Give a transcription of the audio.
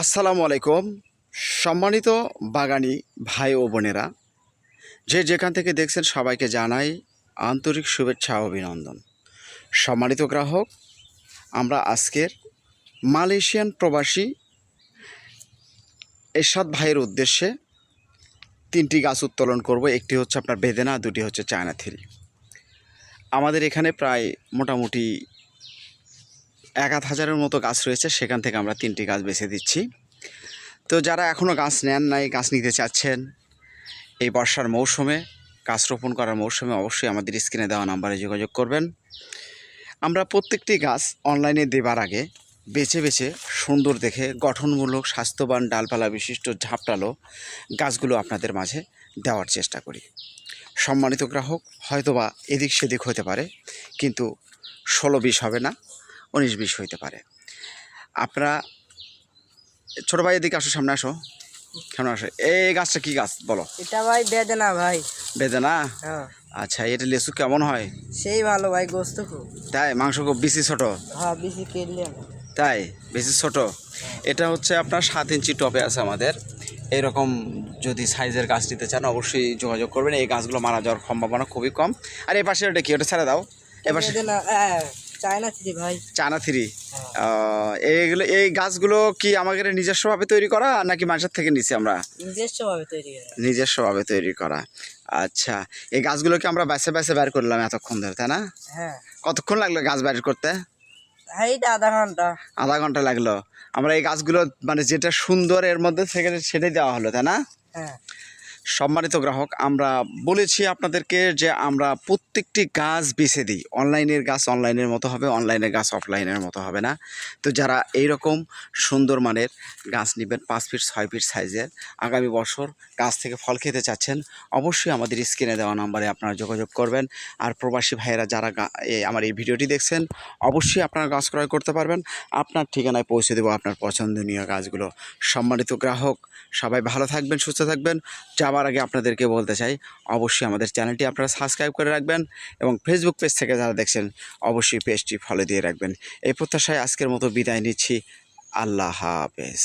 আসসালামু আলাইকুম। সম্মানিত বাগানি ভাই ও বোনেরা, যে যেখান থেকে দেখছেন সবাইকে জানাই আন্তরিক শুভেচ্ছা অভিনন্দন। সম্মানিত গ্রাহক, আমরা আজকের মালয়েশিয়ান প্রবাসী এরশাদ ভাইয়ের উদ্দেশ্যে তিনটি গাছ উত্তোলন করব। একটি হচ্ছে আপনার বেদেনা, দুটি হচ্ছে চায়না থ্রি আমাদের এখানে প্রায় মোটামুটি এক আধ হাজারের মতো গাছ রয়েছে, সেখান থেকে আমরা তিনটি গাছ বেছে দিচ্ছি। তো যারা এখনও গাছ নেন নাই, গাছ নিতে চাচ্ছেন এই বর্ষার মৌসুমে, গাছ রোপণ করার মৌসুমে অবশ্যই আমাদের স্ক্রিনে দেওয়া নাম্বারে যোগাযোগ করবেন। আমরা প্রত্যেকটি গাছ অনলাইনে দেবার আগে বেছে বেছে সুন্দর দেখে গঠনমূলক, স্বাস্থ্যবান ডালপালা বিশিষ্ট, ঝাপটালো গাছগুলো আপনাদের মাঝে দেওয়ার চেষ্টা করি। সম্মানিত গ্রাহক, হয়তোবা এদিক সেদিক হতে পারে, কিন্তু ষোলো বিশ হবে না। উনিশ বিশ হইতে পারে। আপনারা ছোটো ভাই এদিকে আসো সামনে আসো। কেমন আসো। এই গাছটা কি গাছ? বলো। এটা ভাই বেদনা ভাই। বেদনা? হ্যাঁ। আচ্ছা এটা লেসু কেমন হয়? সেই ভালো ভাই গোস্ত খুব। তাই? মাংস খুব বেশি ছোট? হ্যাঁ বেশি কেটলে তাই? বেশি ছোট? এটা হচ্ছে আপনার সাত ইঞ্চি টপে আছে আমাদের। এরকম যদি সাইজের গাছ নিতে চান অবশ্যই যোগাযোগ করবেন। এই গাছগুলো মারা যাওয়ার সম্ভাবনা খুবই কম। আর এই পাশে ওটা কি? ওটা ছেড়ে দাও। এ পাশে চায়না ভাই। থ্রি? হ্যাঁ। এইগুলো এই গাছগুলো কি আমাদের নিজস্বভাবে তৈরি করা নাকি মানুষের থেকে নিছি আমরা? নিজস্ব তৈরি করে। নিজস্বভাবে তৈরি করা। আচ্ছা এই গাছগুলোকে আমরা বেছে বেছে বের করলাম এতক্ষণ ধরে তাই না? হ্যাঁ। কতক্ষণ লাগল গাছ বের করতে? এইটা আধা ঘণ্টা। আধা ঘণ্টা লাগল। আমরা এই গাছগুলো মানে যেটা সুন্দর এর মধ্যে থেকে সেটাই দেওয়া হলো তাই না? হ্যাঁ। সম্মানিত গ্রাহক, আমরা বলেছি আপনাদেরকে যে আমরা প্রত্যেকটি গাছ বেছে দিই। অনলাইনের গাছ অনলাইনের মতো হবে, অনলাইনের গাছ অফলাইনের মতো হবে না। তো যারা এই রকম সুন্দর মানের গাছ নেবেন, পাঁচ ফিট, ছয় ফিট সাইজের, আগামী বছর গাছ থেকে ফল খেতে চাচ্ছেন, অবশ্যই আমাদের স্ক্রিনে দেওয়া নাম্বারে আপনারা যোগাযোগ করবেন। আর প্রবাসী ভাইয়েরা যারা আমার এই ভিডিওটি দেখছেন, অবশ্যই আপনারা গাছ ক্রয় করতে পারবেন। আপনার ঠিকানায় পৌঁছে দেবো আপনার পছন্দনীয় গাছগুলো। সম্মানিত গ্রাহক, সবাই ভালো থাকবেন, সুস্থ থাকবেন। যাওয়ার আগে আপনাদেরকে বলতে চাই, অবশ্যই আমাদের চ্যানেলটি আপনারা সাবস্ক্রাইব করে রাখবেন এবং ফেসবুক পেজ থেকে যারা দেখছেন, অবশ্যই পেজটি ফলো দিয়ে রাখবেন। এই প্রত্যাশায় আজকের মতো বিদায় নিচ্ছি। আল্লাহ হাফেজ।